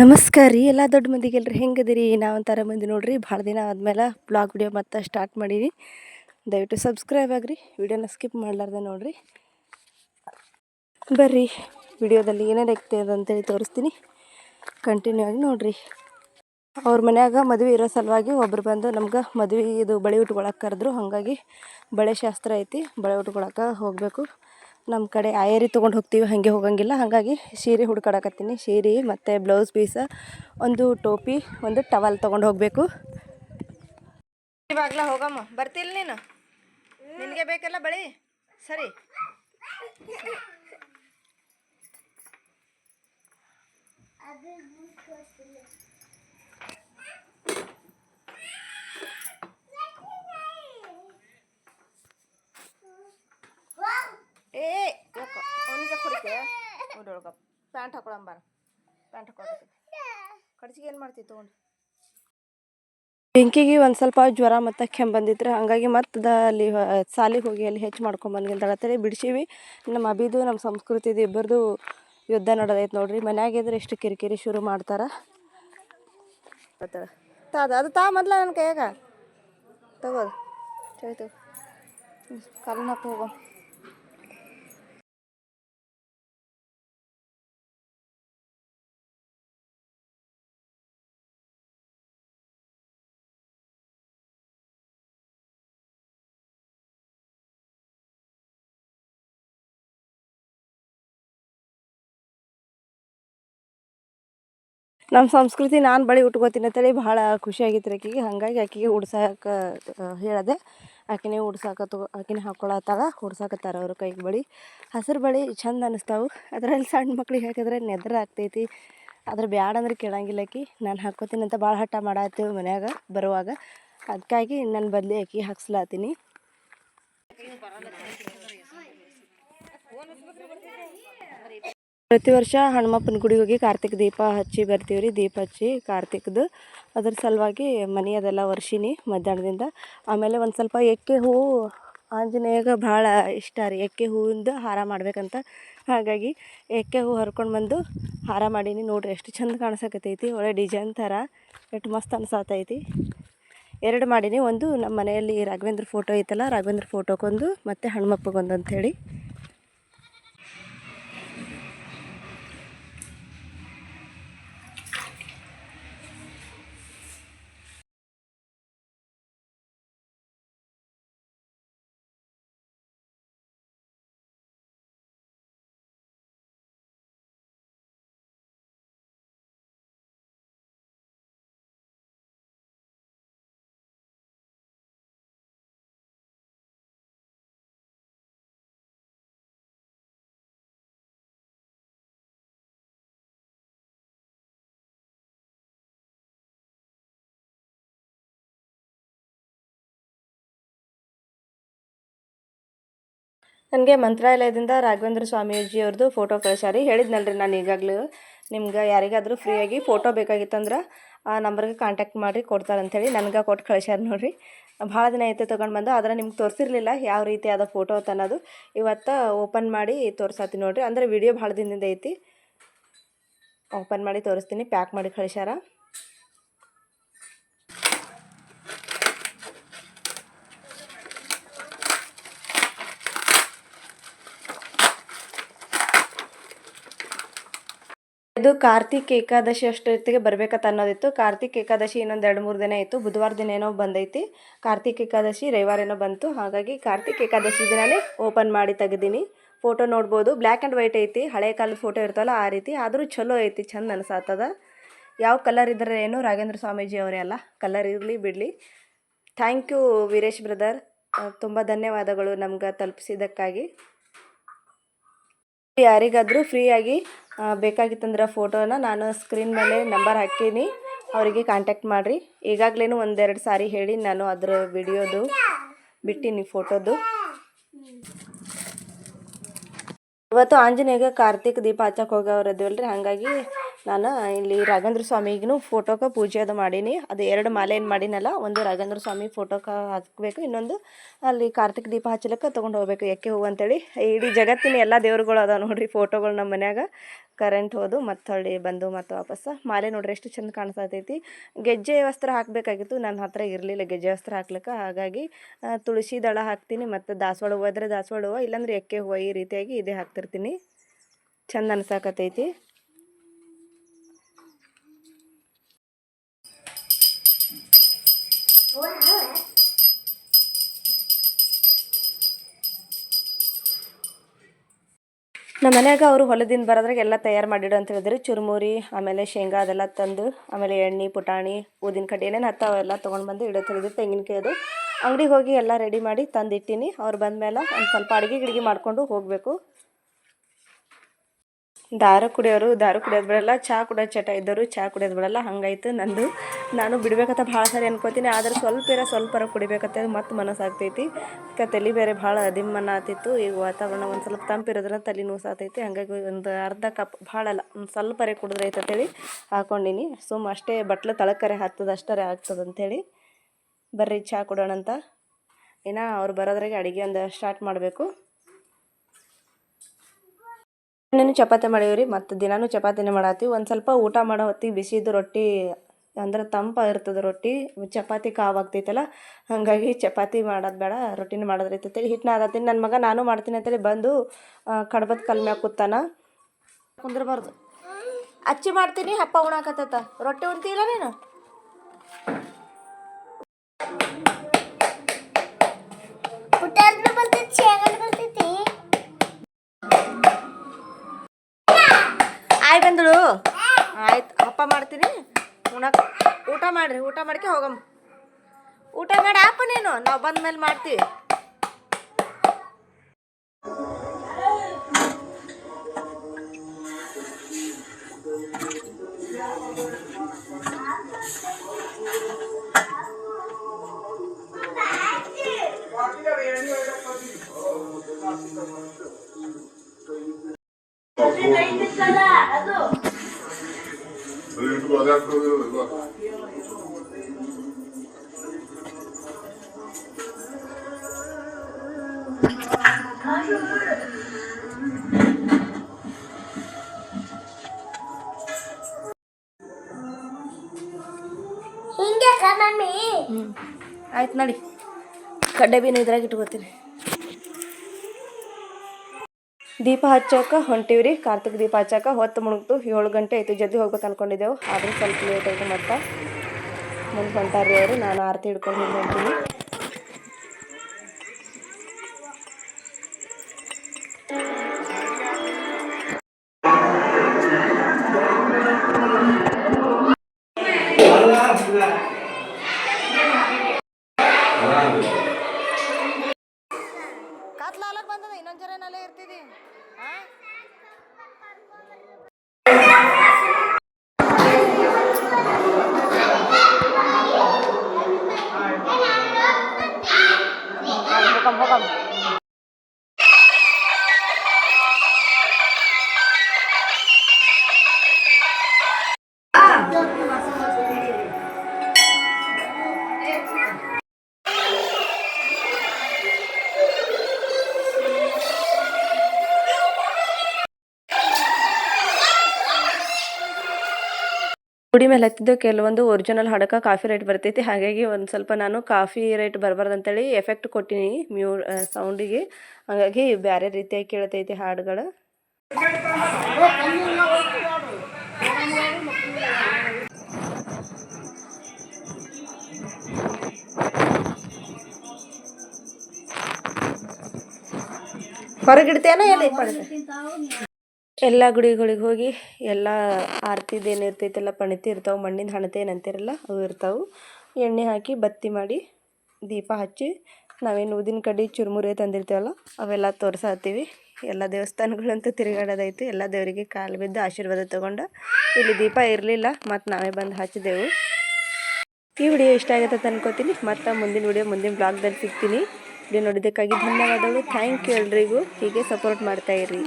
ನಮಸ್ಕಾರ ರೀ, ಎಲ್ಲ ದೊಡ್ಡ ಮಂದಿಗೆ ಮಂದಿಗೆಲ್ರಿ ಹೆಂಗದಿರಿ? ನಾವು ಒಂಥರ ಮಂದಿ ನೋಡ್ರಿ, ಭಾಳ ದಿನ ಆದ್ಮೇಲೆ ಬ್ಲಾಗ್ ವಿಡಿಯೋ ಮತ್ತೆ ಸ್ಟಾರ್ಟ್ ಮಾಡೀವಿ ದಯವಿಟ್ಟು ಸಬ್ಸ್ಕ್ರೈಬ್ ಆಗ್ರಿ ವಿಡಿಯೋನ ಸ್ಕಿಪ್ ಮಾಡಲಾರ್ದೆ ನೋಡ್ರಿ. ಬರ್ರಿ ವಿಡಿಯೋದಲ್ಲಿ ಏನೇನು ಆಗ್ತದೆ ಅಂತೇಳಿ ತೋರಿಸ್ತೀನಿ. ಕಂಟಿನ್ಯೂ ಆಗಿ ನೋಡ್ರಿ. ಅವ್ರ ಮನ್ಯಾಗ ಮದುವೆ ಇರೋ ಸಲುವಾಗಿ ಒಬ್ರು ಬಂದು ನಮ್ಗೆ ಮದುವೆ ಇದು ಬಳೆ ಉಟ್ಕೊಳಕ್ಕೆ ಕರೆದ್ರು, ಹಾಗಾಗಿ ಬಳೆ ಶಾಸ್ತ್ರ ಐತಿ, ಬಳೆ ಉಟ್ಕೊಳಕ್ಕೆ ಹೋಗಬೇಕು. ನಮ್ಮ ಕಡೆ ಆಯರಿ ತೊಗೊಂಡು ಹೋಗ್ತೀವಿ, ಹಾಗೆ ಹೋಗಂಗಿಲ್ಲ. ಹಾಗಾಗಿ ಸೀರೆ ಹುಡ್ಕಾಡಕತ್ತೀನಿ. ಸೀರೆ ಮತ್ತು ಬ್ಲೌಸ್ ಪೀಸ ಒಂದು ಟೋಪಿ, ಒಂದು ಟವಲ್ ತೊಗೊಂಡು ಹೋಗಬೇಕು. ಇವಾಗಲ ಹೋಗಮ್ಮ. ಬರ್ತಿಲ್ಲ ನೀನು? ನಿನಗೆ ಬೇಕಲ್ಲ ಬಳಿ? ಸರಿ. ಏ ಯಾಕ? ಅವನಿಗೆ ಕೊಡಿಕೆ ಓಡೊಳಗ ಪ್ಯಾಂಟ್ ಹಾಕೊಳಂಬಾರ ಪ್ಯಾಂಟ್ ಹಾಕೊಳಕತ್ತಿ ಕಡ್ಚಿಗೆ ಏನು ಮಾಡ್ತೀವಿ ತೊಗೊಂಡು? ಬೆಂಕಿಗೆ ಒಂದು ಸ್ವಲ್ಪ ಜ್ವರ ಮತ್ತು ಕೆಮ್ಮು ಬಂದಿದ್ರೆ ಹಂಗಾಗಿ ಮತ್ತೆ ಅಲ್ಲಿ ಸಾಲಿಗೆ ಹೋಗಿ ಅಲ್ಲಿ ಹೆಚ್ಚು ಮಾಡ್ಕೊಂಬಂದಿಲ್ದಾಗತ್ತೇಳಿ ಬಿಡಿಸೀವಿ. ನಮ್ಮ ಅಬಿದು ನಮ್ಮ ಸಂಸ್ಕೃತಿದು ಇಬ್ಬರದು ಯುದ್ಧ ನಡೆದೈತೆ ನೋಡ್ರಿ. ಮನ್ಯಾಗಿದ್ರೆ ಎಷ್ಟು ಕಿರಿಕಿರಿ ಶುರು ಮಾಡ್ತಾರೆ. ತಾದ ಅದು ತಾ ಮೊದ್ಲ ನನ್ನ ಕೈಯಾಗ. ತಗೋದು. ಕಾಲನ್ನ ಹೋಗೋ. ನಮ್ಮ ಸಂಸ್ಕೃತಿ ನಾನು ಬಳಿ ಉಟ್ಕೋತೀನಿ ಅಂತೇಳಿ ಭಾಳ ಖುಷಿ ಆಗಿತ್ತು ರೀ ಆಕಿಗೆ. ಹಾಗಾಗಿ ಆಕಿಗೆ ಉಡ್ಸಕ್ಕೆ ಹೇಳಿದೆ. ಆಕಿನೇ ಉಡ್ಸಕ್ಕೆ ತಗೋ ಆಕಿನೇ ಹಾಕ್ಕೊಳತ್ತಾಳ ಉಡ್ಸಕತ್ತಾರ ಅವ್ರ ಕೈಗೆ ಬಳಿ. ಹಸಿರು ಬಳಿ ಚಂದ ಅನ್ನಿಸ್ತಾವೆ ಅದರಲ್ಲಿ ಸಣ್ಣ ಮಕ್ಳಿಗೆ ಹಾಕಿದ್ರೆ ನೆದ್ರ ಆಗ್ತೈತಿ. ಆದ್ರೆ ಬ್ಯಾಡ ಅಂದ್ರೆ ಕೇಳಂಗಿಲ್ಲ ಆಕಿ. ನಾನು ಹಾಕ್ಕೋತೀನಿ ಅಂತ ಭಾಳ ಹಠ ಮಾಡತ್ತೀವಿ ಮನ್ಯಾಗ ಬರುವಾಗ. ಅದಕ್ಕಾಗಿ ನನ್ನ ಬದಲಿ ಆಕಿ ಹಾಕ್ಸ್ಲಾತೀನಿ. ಪ್ರತಿ ವರ್ಷ ಹನುಮಪ್ಪನ ಗುಡಿಗೆ ಹೋಗಿ ಕಾರ್ತಿಕ ದೀಪ ಹಚ್ಚಿ ಬರ್ತೀವಿ ರೀ. ದೀಪ ಹಚ್ಚಿ ಕಾರ್ತಿಕ್ದು ಅದ್ರ ಸಲುವಾಗಿ ಮನೆ ಅದೆಲ್ಲ ವರ್ಷಿನಿ ಮಧ್ಯಾಹ್ನದಿಂದ. ಆಮೇಲೆ ಒಂದು ಸ್ವಲ್ಪ ಎಕ್ಕೆ ಹೂವು ಆಂಜನೇಯಗ ಭಾಳ ಇಷ್ಟ ರೀ. ಎಕ್ಕೆ ಹೂವಿಂದ ಹಾರ ಮಾಡ್ಬೇಕಂತ. ಹಾಗಾಗಿ ಎಕ್ಕೆ ಹೂ ಹರ್ಕೊಂಡು ಬಂದು ಹಾರ ಮಾಡೀನಿ. ನೋಡಿರಿ ಎಷ್ಟು ಚಂದ ಕಾಣಿಸಕತ್ತೈತಿ ಒಳ್ಳೆ ಡಿಸೈನ್ ಥರ, ಎಷ್ಟು ಮಸ್ತ್ ಅನ್ಸತ್ತೈತಿ ಎರಡು ಮಾಡೀನಿ. ಒಂದು ನಮ್ಮ ಮನೆಯಲ್ಲಿ ರಾಘವೇಂದ್ರ ಫೋಟೋ ಐತಲ್ಲ, ರಾಘವೇಂದ್ರ ಫೋಟೋಕ್ಕೊಂದು ಮತ್ತು ಹಣ್ಮಪ್ಪಗೊಂದು ಅಂಥೇಳಿ ನನಗೆ ಮಂತ್ರಾಲಯದಿಂದ ರಾಘವೇಂದ್ರ ಸ್ವಾಮೀಜಿ ಅವ್ರದ್ದು ಫೋಟೋ ಹೇಳಿದ್ನಲ್ಲ ಹೇಳಿದ್ನಲ್ರಿ ನಾನು ಈಗಾಗಲೇ. ನಿಮ್ಗೆ ಯಾರಿಗಾದರೂ ಫ್ರೀಯಾಗಿ ಫೋಟೋ ಬೇಕಾಗಿತ್ತಂದ್ರೆ ಆ ನಂಬರ್ಗೆ ಕಾಂಟ್ಯಾಕ್ಟ್ ಮಾಡಿರಿ ಕೊಡ್ತಾರಂಥೇಳಿ ನನಗೆ ಕೊಟ್ಟು ಕಳಿಸ್ಯಾರ ನೋಡಿರಿ. ಭಾಳ ದಿನ ಐತೆ ತೊಗೊಂಡು ಬಂದು, ಆದರೆ ನಿಮ್ಗೆ ತೋರಿಸಿರ್ಲಿಲ್ಲ ಯಾವ ರೀತಿ ಆದ ಫೋಟೋ ಅನ್ನೋದು. ಇವತ್ತು ಓಪನ್ ಮಾಡಿ ತೋರ್ಸತ್ತೀನಿ ನೋಡಿರಿ. ಅಂದರೆ ವಿಡಿಯೋ ಭಾಳ ದಿನದಿಂದ ಐತಿ. ಓಪನ್ ಮಾಡಿ ತೋರಿಸ್ತೀನಿ ಪ್ಯಾಕ್ ಮಾಡಿ ಕಳ್ಸ್ಯಾರ. ಇದು ಕಾರ್ತಿಕ್ ಏಕಾದಶಿ ಅಷ್ಟೊತ್ತಿಗೆ ಬರ್ಬೇಕಂತ ಅನ್ನೋದಿತ್ತು. ಕಾರ್ತಿಕ್ ಏಕಾದಶಿ ಇನ್ನೊಂದು ಎರಡು ಮೂರು ದಿನ ಇತ್ತು. ಬುಧವಾರ ದಿನ ಏನೋ ಬಂದೈತಿ. ಕಾರ್ತಿಕ್ ಏಕಾದಶಿ ರವಿವಾರ ಏನೋ ಬಂತು. ಹಾಗಾಗಿ ಕಾರ್ತಿಕ್ ಏಕಾದಶಿ ದಿನವೇ ಓಪನ್ ಮಾಡಿ ತೆಗೆದೀನಿ. ಫೋಟೋ ನೋಡ್ಬೋದು. ಬ್ಲ್ಯಾಕ್ ಆ್ಯಂಡ್ ವೈಟ್ ಐತಿ. ಹಳೆ ಕಾಲದ ಫೋಟೋ ಇರ್ತಲ್ಲ ಆ ರೀತಿ. ಆದರೂ ಚಲೋ ಐತಿ. ಚಂದ ಅನಿಸತ್ತದ ಯಾವ ಕಲರ್ ಇದ್ರೆ ಏನು ರಾಘೇಂದ್ರ ಸ್ವಾಮೀಜಿ ಅವರೇ ಅಲ್ಲ. ಕಲರ್ ಇರಲಿ, ಬಿಡಲಿ. Thank you Veeresh brother. ತುಂಬ ಧನ್ಯವಾದಗಳು ನಮ್ಗೆ ತಲುಪಿಸಿದ್ದಕ್ಕಾಗಿ. ಯಾರಿಗಾದರೂ ಫ್ರೀಯಾಗಿ ಬೇಕಾಗಿತ್ತಂದ್ರೆ ಫೋಟೋನ ನಾನು ಸ್ಕ್ರೀನ್ ಮೇಲೆ ನಂಬರ್ ಹಾಕೀನಿ ಅವರಿಗೆ ಕಾಂಟ್ಯಾಕ್ಟ್ ಮಾಡಿರಿ. ಈಗಾಗಲೇ ಒಂದೆರಡು ಸಾರಿ ಹೇಳಿ ನಾನು ಅದರ ವಿಡಿಯೋದು ಬಿಟ್ಟೀನಿ ಫೋಟೋದು ಇವತ್ತು ಆಂಜನೇಯ ಕಾರ್ತಿಕ್ ದೀಪ ಹಚ್ಚಕ್ಕೆ ಹೋಗವ್ರದ್ವಲ್ರಿ. ಹಾಗಾಗಿ ನಾನು ಇಲ್ಲಿ ರಾಘವೇಂದ್ರ ಸ್ವಾಮಿಗೂ ಫೋಟೋಕ್ಕೆ ಪೂಜೆ ಅದು ಮಾಡೀನಿ. ಅದು ಎರಡು ಮಾಲೆ ಏನು ಮಾಡೀನಲ್ಲ, ಒಂದು ರಾಘವೇಂದ್ರ ಸ್ವಾಮಿ ಫೋಟೋಕ ಹಾಕಬೇಕು, ಇನ್ನೊಂದು ಅಲ್ಲಿ ಕಾರ್ತಿಕ್ ದೀಪ ಹಚ್ಚಲಿಕ್ಕೆ ತೊಗೊಂಡು ಹೋಗ್ಬೇಕು, ಎಕ್ಕೆ ಹೂವು ಅಂತೇಳಿ. ಇಡೀ ಜಗತ್ತಿನ ಎಲ್ಲ ದೇವ್ರುಗಳು ಅದಾವೆ ನೋಡಿರಿ ಫೋಟೋಗಳು ನಮ್ಮ ಮನ್ಯಾಗ. ಕರೆಂಟ್ ಹೋದು, ಮತ್ತೆ ಹೊಳ್ಳಿ ಬಂದು ಮತ್ತೆ ವಾಪಸ್ಸು ಮಾಲೆ ನೋಡ್ರಿ ಎಷ್ಟು ಚಂದ ಕಾಣಿಸ್ತೈತಿ. ಗೆಜ್ಜೆ ವಸ್ತ್ರ ಹಾಕಬೇಕಾಗಿತ್ತು ನನ್ನ ಹತ್ರ ಇರಲಿಲ್ಲ ಗೆಜ್ಜೆ ವಸ್ತ್ರ ಹಾಕ್ಲಿಕ್ಕೆ. ಹಾಗಾಗಿ ತುಳಸಿ ದಳ ಹಾಕ್ತೀನಿ, ಮತ್ತು ದಾಸವಾಳ ಹೂವು ಇದ್ರೆ ದಾಸವಾಳ ಹೂವು, ಇಲ್ಲಾಂದ್ರೆ ಎಕ್ಕೆ ಹೂವು ಈ ರೀತಿಯಾಗಿ ಇದೇ ಹಾಕ್ತಿರ್ತೀನಿ. ಚಂದ ಅನ್ಸಾಕತ್ತೈತಿ ನಮ್ಮ ಮನ್ಯಾಗ ಅವರು ಹೊಲದಿಂದ ಬರೋದ್ರಾಗ ಎಲ್ಲ ತಯಾರು ಮಾಡಿಡು ಅಂತ ಹೇಳಿದ್ರು. ಚುರುಮುರಿ, ಆಮೇಲೆ ಶೇಂಗಾ ಅದೆಲ್ಲ ತಂದು, ಆಮೇಲೆ ಎಣ್ಣೆ, ಪುಟಾಣಿ, ಊದಿನ ಕಡ್ಡಿ ಏನೇನು ಹತ್ತಾವ ಎಲ್ಲ ತೊಗೊಂಡು ಬಂದು ಇಡೋ ಹೇಳಿದ್ರು ತೆಂಗಿನಕಾಯಿ ಅದು. ಅಂಗಡಿಗೆ ಹೋಗಿ ಎಲ್ಲ ರೆಡಿ ಮಾಡಿ ತಂದಿಟ್ಟಿನಿ. ಅವ್ರು ಬಂದಮೇಲೆ ಒಂದು ಸ್ವಲ್ಪ ಅಡುಗೆ ಗಿಡಿಗೆ ಮಾಡಿಕೊಂಡು ಹೋಗಬೇಕು. ದಾರು ಕುಡಿಯೋರು, ದಾರ ಕುಡಿಯೋದು ಬಿಡಲ್ಲ ಚಹಾ ಕುಡಿಯೋ ಚಟ ಇದ್ದವರು ಚಹಾ ಕುಡಿಯೋದು ಬಿಡಲ್ಲ, ಹಂಗಾಯ್ತು ನಂದು. ನಾನು ಬಿಡ್ಬೇಕಂತ ಭಾಳ ಸಾರಿ ಅನ್ಕೋತೀನಿ, ಆದ್ರೆ ಸ್ವಲ್ಪ ಇರೋ ಸ್ವಲ್ಪರ ಕುಡಿಬೇಕಂತ ಮತ್ತೆ ಮನಸ್ಸಾಗ್ತೈತಿ. ಆಗ್ತೈತಿ ತಲೆ ಬೇರೆ ಭಾಳ ದಿಮ್ಮನ್ನ ಆತಿತ್ತು ಈಗ ವಾತಾವರಣ ಒಂದು ಸ್ವಲ್ಪ ತಂಪಿರೋದ್ರ ತಲೆ ಸಾತೈತಿ ಹಂಗಾಗಿ ಒಂದು ಅರ್ಧ ಕಪ್ ಭಾಳಲ್ಲ ಒಂದು ಸ್ವಲ್ಪರೇ ಕುಡಿದ್ರೆ ಅಂತೇಳಿ ಹಾಕೊಂಡಿನಿ. ಸುಮ್ಮ ಅಷ್ಟೇ ಬಟ್ಲು ತಳಕರೆ ಹತ್ತದ ಅಷ್ಟರೇ ಆಗ್ತದೆ ಅಂಥೇಳಿ ಬರ್ರಿ ಚಹಾ ಕುಡೋಣಂತ. ಇನ್ನು ಅವ್ರು ಬರೋದ್ರಾಗೆ ಅಡುಗೆ ಒಂದು ಸ್ಟಾರ್ಟ್ ಮಾಡಬೇಕು. ನಾನು ಚಪಾತಿ ರೀ? ಮತ್ತು ದಿನಾನು ಚಪಾತಿನೇ ಮಾಡತ್ತೀವಿ. ಒಂದು ಸ್ವಲ್ಪ ಊಟ ಮಾಡೋ ಹೊತ್ತಿಗೆ ಬಿಸಿದು ರೊಟ್ಟಿ, ಅಂದ್ರೆ ತಂಪ ಇರ್ತದೆ ರೊಟ್ಟಿ, ಚಪಾತಿ ಕಾವಾಗ್ತೈತಲ್ಲ ಹಾಗಾಗಿ ಚಪಾತಿ ಮಾಡೋದು ಬೇಡ, ರೊಟ್ಟಿನ ಹಿಟ್ಟು ನಾದತ್ತೀನಿ ನನ್ನ ಮಗ ನಾನು ಮಾಡ್ತೀನಿ ಅಂತೇಳಿ ಬಂದು ಕಡ್ಬದ ಕಲ್ ಮ್ಯಾಗ ಕೂತಾನ. ಕುಂದ್ರಬಾರ್ದು. ಅಚ್ಚಿ ಮಾಡ್ತೀನಿ, ಹಪ್ಪ ಉಣಾಕತ್ತೈತ. ರೊಟ್ಟಿ ಉಣ್ತಿಲ್ಲ ನೀನು? ಮಾಡ್ತೀನಿ. ಉಣಕ್ ಊಟ ಮಾಡ್ರಿ, ಊಟ ಮಾಡ್ಕೆ ಹೋಗಮ್ಮ ಊಟ ಮಾಡಿ ಆಪ ನೀನು. ನಾವು ಬಂದ ಮೇಲೆ ಮಾಡ್ತೀವಿ. ಮಮ್ಮಿ ಹ್ಞೂ ಆಯ್ತು ನೋಡಿ. ಕಡ್ಡೆ ಬೀನು ಇದ್ರಾಗ ಇಟ್ಕೋತೀನಿ. ದೀಪ ಹಚ್ಚೋಕೆ ರೀ ಕಾರ್ತಿಕ ದೀಪ ಹಚ್ಚೋಕೆ ಹೊತ್ತು ಮುಳುಗ್ತು ಏಳು ಗಂಟೆ ಆಯಿತು. ಜಲ್ದಿ ಹೋಗ್ಬೇಕು ಅಂದ್ಕೊಂಡಿದ್ದೆವು ಆದರೂ ಸ್ವಲ್ಪ ಲೇಟ್ ಆಯಿತು ಮತ್ತೆ. ಮುಂದೆ ಹೊಂಟಾರ್ರಿ ಅವರು. ನಾನು ಆರತಿ ಹಿಡ್ಕೊಂಡು ಹಿಂಗೆ ಹೊಂಟೀನಿ. komm, komm. ಗುಡಿ ಮೇಲೆ ಹತ್ತಿದ್ದು ಕೆಲವೊಂದು ಒರಿಜಿನಲ್ ಹಾಡಕ್ಕೆ ಕಾಫಿ ರೇಟ್ ಬರ್ತೈತಿ. ಹಾಗಾಗಿ ಒಂದು ಸ್ವಲ್ಪ ನಾನು ಕಾಫಿ ರೇಟ್ ಬರಬಾರ್ದು ಅಂತೇಳಿ ಎಫೆಕ್ಟ್ ಕೊಟ್ಟಿನಿ ಮ್ಯೂ ಸೌಂಡಿಗೆ ಹಾಗಾಗಿ ಬೇರೆ ರೀತಿಯಾಗಿ ಕೇಳ್ತೈತಿ ಹಾಡುಗಳು. ಹೊರಗಿಡ್ತೇನೋ ಎಲ್ಲಿ ಎಲ್ಲ ಗುಡಿಗಳಿಗೆ ಹೋಗಿ ಎಲ್ಲ ಆರತಿದು ಏನು ಇರ್ತೈತೆಲ್ಲ, ಪಣಿತಿ ಇರ್ತಾವೆ, ಮಣ್ಣಿನ ಹಣತೆ ಏನಂತಿರಲ್ಲ ಅವು ಇರ್ತಾವೆ. ಎಣ್ಣೆ ಹಾಕಿ ಬತ್ತಿ ಮಾಡಿ ದೀಪ ಹಚ್ಚಿ ನಾವೇನು ಊದಿನ ಕಡ್ಡಿ ಚುರುಮುರಿ ತಂದಿರ್ತೀವಲ್ಲ, ಅವೆಲ್ಲ ತೋರಿಸತ್ತೀವಿ. ಎಲ್ಲ ದೇವಸ್ಥಾನಗಳಂತೂ ತಿರುಗಾಡೋದೈತಿ ಎಲ್ಲ ದೇವರಿಗೆ ಕಾಲು ಬಿದ್ದು ಆಶೀರ್ವಾದ ತೊಗೊಂಡು ಇಲ್ಲಿ ದೀಪ ಇರಲಿಲ್ಲ, ಮತ್ತು ನಾವೇ ಬಂದು ಹಚ್ಚಿದೆವು ಈ ವಿಡಿಯೋ ಇಷ್ಟ ಆಗುತ್ತೆ ಅನ್ಕೋತೀನಿ. ಮತ್ತು ಮುಂದಿನ ವಿಡಿಯೋ ಮುಂದಿನ ಬ್ಲಾಗ್ದಲ್ಲಿ ಸಿಗ್ತೀನಿ. ವಿಡಿಯೋ ನೋಡಿದ್ದಕ್ಕಾಗಿ ಧನ್ಯವಾದಗಳು. ಥ್ಯಾಂಕ್ ಯು ಎಲ್ರಿಗೂ. ಹೀಗೆ ಸಪೋರ್ಟ್ ಮಾಡ್ತಾಯಿರಿ